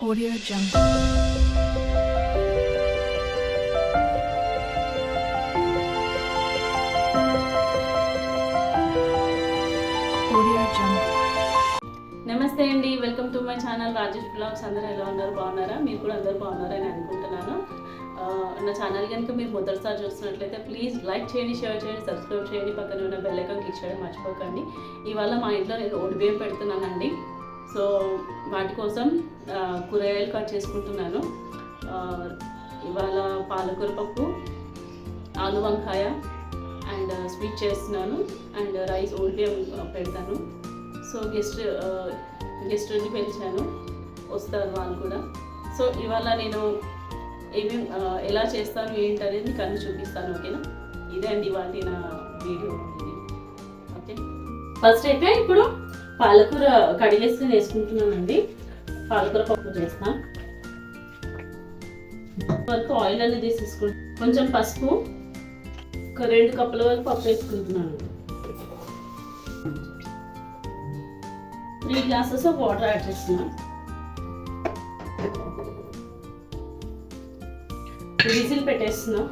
Audio Jungle. Audio Jungle. నమస్తే అండి welcome to my channel Rajesh blogs. అందరూ ఎలా ఉన్నారు? బాగున్నారా? మీరు కూడా అందరూ బాగున్నారని అనుకుంటున్నాను. నా ఛానల్ కనుక మీరు మొదటిసారి చూస్తున్నట్లయితే ప్లీజ్ లైక్ చేయండి షేర్ చేయండి సబ్స్క్రైబ్ చేయండి పక్కన ఉన్న బెల్ ఐకాన్ క్లిక్ చేయడం మర్చిపోకండి. ఇవాళ మా ఇంట్లో నేను ఓడి బియ్యం పెడుతున్నానండి. సో వాటి కోసం కూరగాయలు కట్ చేసుకుంటున్నాను. ఇవాళ పాలకూర పప్పు ఆలు వంకాయ అండ్ స్వీట్ చేస్తున్నాను. అండ్ రైస్ ఓడి పెడతాను. సో గెస్ట్ గెస్ట్ని పిలిచాను వస్తారు వాళ్ళు కూడా. సో ఇవాళ నేను ఏమేం ఎలా చేస్తాను ఏంటి అనేది మీకు అన్ని చూపిస్తాను ఓకేనా? ఇదే అండి వాటి నా వీడియో. ఓకే. ఫస్ట్ అయితే ఇప్పుడు పాలకూర కడిగేసి వేసుకుంటున్నానండి పాలకూర పప్పు చేస్తాను వరకు ఆయిల్ అనేది తీసేసుకుంటాను కొంచెం పసుపు ఒక రెండు కప్పుల వరకు పప్పు వేసుకుంటున్నాను. Three glasses of water add చేస్తున్నాను విజిల్ పెట్టేస్తున్నాం.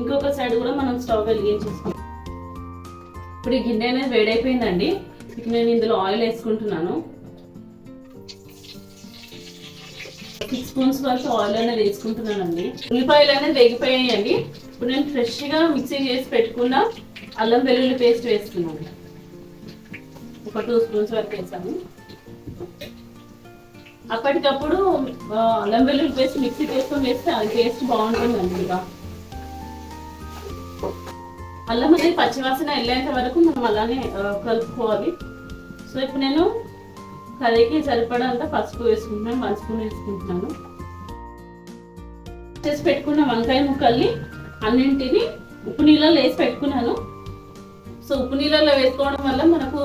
ఇంకొక సైడ్ కూడా మనం స్టవ్ వెలిగించేసుకుంటాం ఇప్పుడు ఈ గిన్నె అనేది వేడైపోయిందండి. ఇక నేను ఇందులో ఆయిల్ వేసుకుంటున్నాను. సిక్స్ స్పూన్స్ వరకు ఆయిల్ అనేది వేసుకుంటున్నానండి. ఉల్లిపాయలు అనేది వేగిపోయాయండి. ఇప్పుడు నేను ఫ్రెష్గా మిక్సీ చేసి పెట్టుకున్న అల్లం వెల్లుల్లి పేస్ట్ వేస్తున్నాను. ఒక టూ స్పూన్స్ వరకు వేసాము అప్పటికప్పుడు అల్లం వెల్లుల్లి పేస్ట్ మిక్సీ చేసుకొని వేస్తే అది టేస్ట్ బాగుంటుందండి ఇక. అల్లం అనేది పచ్చివాసన వెళ్ళేంత వరకు మనం అలానే కలుపుకోవాలి. సో ఇప్పుడు నేను కర్రీకి సరిపడంత పసుపు వేసుకుంటున్నాను వన్ స్పూన్ వేసుకుంటున్నాను. చేసి పెట్టుకున్న వంకాయ ముక్కల్ని అన్నింటిని ఉప్పు నీళ్ళలో వేసి పెట్టుకున్నాను. సో ఉప్పు నీళ్ళలో వేసుకోవడం వల్ల మనకు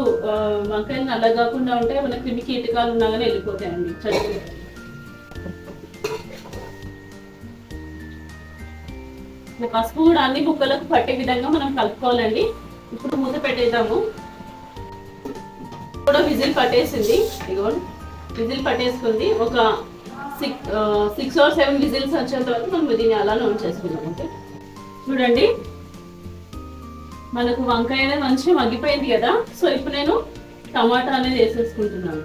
వంకాయలు నల్ల కాకుండా ఉంటాయి మన క్రిమి కీటకాలు ఉన్నా కానీ వెళ్ళిపోతాయండి చదువు పసుపు కూడా అన్ని ముక్కలకు పట్టే విధంగా మనం కలుపుకోవాలండి. ఇప్పుడు మూత పెట్టేద్దాము. కూడా విజిల్ పట్టేసింది. ఇదిగోండి విజిల్ పట్టేసుకుంది. ఒక six six or seven whistles వచ్చేంత వరకు మనం దీన్ని అలానే ఉంచేసుకుందాం ఓకే? చూడండి. మనకు వంకాయ అనేది మంచిగా మగ్గిపోయింది కదా. సో ఇప్పుడు నేను టమాటా అనేది వేసేసుకుంటున్నాను.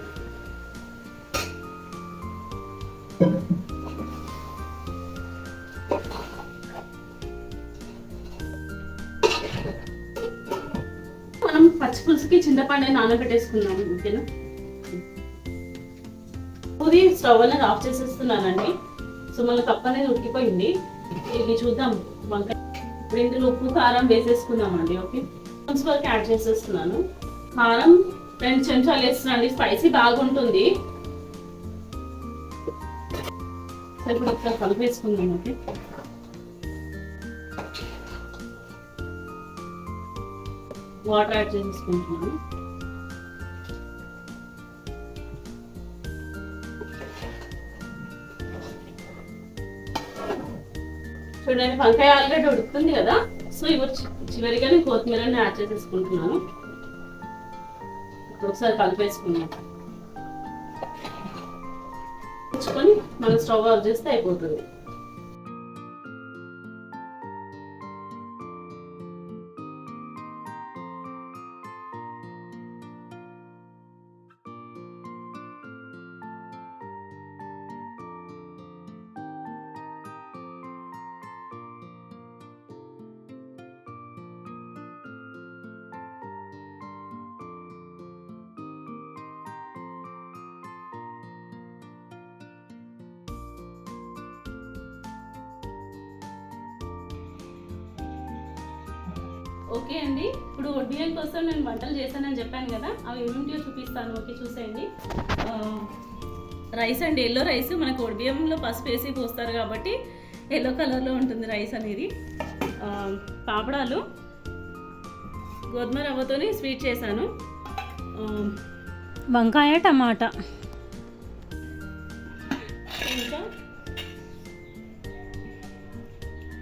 పచ్చి పులుసుకి చింతపండు అనేది ఓకేనా? ఇది స్టవ్ అనేది ఆఫ్ చేసేస్తున్నానండి. సో మన కప్ అనేది ఉడికిపోయింది. ఇది చూద్దాం. వంకాయ ఇప్పుడు ఇందులో ఉప్పు కారం వేసేసుకుందామండి ఓకే? కొంచెం వరకు యాడ్ చేసేస్తున్నాను. కారం రెండు చెంచాలు వేస్తున్నాండి స్పైసీ బాగుంటుంది. సో ఇప్పుడు ఒకసారి కలిపేసుకుందాం ఓకే? వాటర్ యాడ్ చేసేసుకుంటున్నాను. చూడండి వంకాయ ఆల్రెడీ ఉడుకుతుంది కదా? సో ఇప్పుడు చివరిగా నేను కొత్తిమీరని యాడ్ చేసేసుకుంటున్నాను. ఒకసారి కలిపేసుకున్నాను ఉంచుకొని మనం స్టవ్ ఆఫ్ చేస్తే అయిపోతుంది. ఓకే అండి. ఇప్పుడు బియ్యం కోసం నేను వంటలు చేశానని చెప్పాను కదా అవి ఏమిటో చూపిస్తాను. ఓకే చూసేయండి. రైస్ అండి. ఎల్లో రైస్ మనకు ఒడిబియ్యంలో పసుపు వేసి పోస్తారు కాబట్టి ఎల్లో కలర్లో ఉంటుంది రైస్ అనేది. పాపడాలు గోధుమ రవ్వతోని స్వీట్ చేశాను. వంకాయ టమాటా. ఇంకా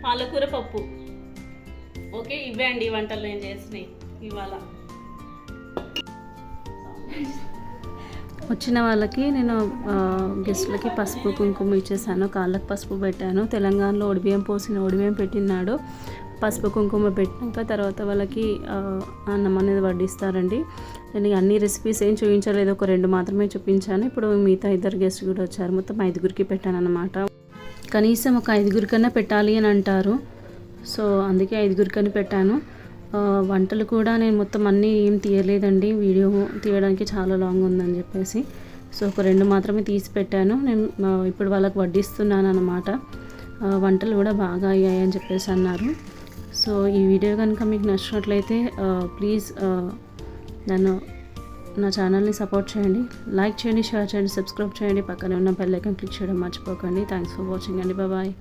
పాలకూర పప్పు. ఓకే ఇవే అండి వంటలు నేను చేసినాయి ఇవాళ. వచ్చిన వాళ్ళకి నేను గెస్ట్లకి పసుపు కుంకుమ ఇచ్చేసాను కాళ్ళకి పసుపు పెట్టాను. తెలంగాణలో ఒడిబియ్యం పోసిన ఒడిబియ్యం పెట్టినాడు పసుపు కుంకుమ పెట్టినాక తర్వాత వాళ్ళకి అన్నం అనేది వడ్డిస్తారండి. నేను అన్ని రెసిపీస్ ఏం చూపించలేదు ఒక రెండు మాత్రమే చూపించాను. ఇప్పుడు మిగతా ఇద్దరు గెస్ట్ కూడా వచ్చారు. మొత్తం ఐదుగురికి పెట్టాను అనమాట కనీసం ఒక ఐదుగురికన్నా పెట్టాలి అని అంటారు. సో అందుకే ఐదుగురికని పెట్టాను. వంటలు కూడా నేను మొత్తం అన్నీ ఏం తీయలేదండి. వీడియో తీయడానికి చాలా లాంగ్ ఉందని చెప్పేసి. సో ఒక రెండు మాత్రమే తీసి పెట్టాను. నేను ఇప్పుడు వాళ్ళకి వడ్డిస్తున్నాను అనమాట వంటలు కూడా బాగా అయ్యాయి అని చెప్పేసి అన్నారు. సో ఈ వీడియో కనుక మీకు నచ్చినట్లయితే ప్లీజ్ నన్ను నా ఛానల్ని సపోర్ట్ చేయండి. లైక్ చేయండి షేర్ చేయండి సబ్స్క్రైబ్ చేయండి. పక్కనే ఉన్న బెల్ ఐకాన్ క్లిక్ చేయడం మర్చిపోకండి. థ్యాంక్స్ ఫర్ వాచింగ్ అండి. బాయ్.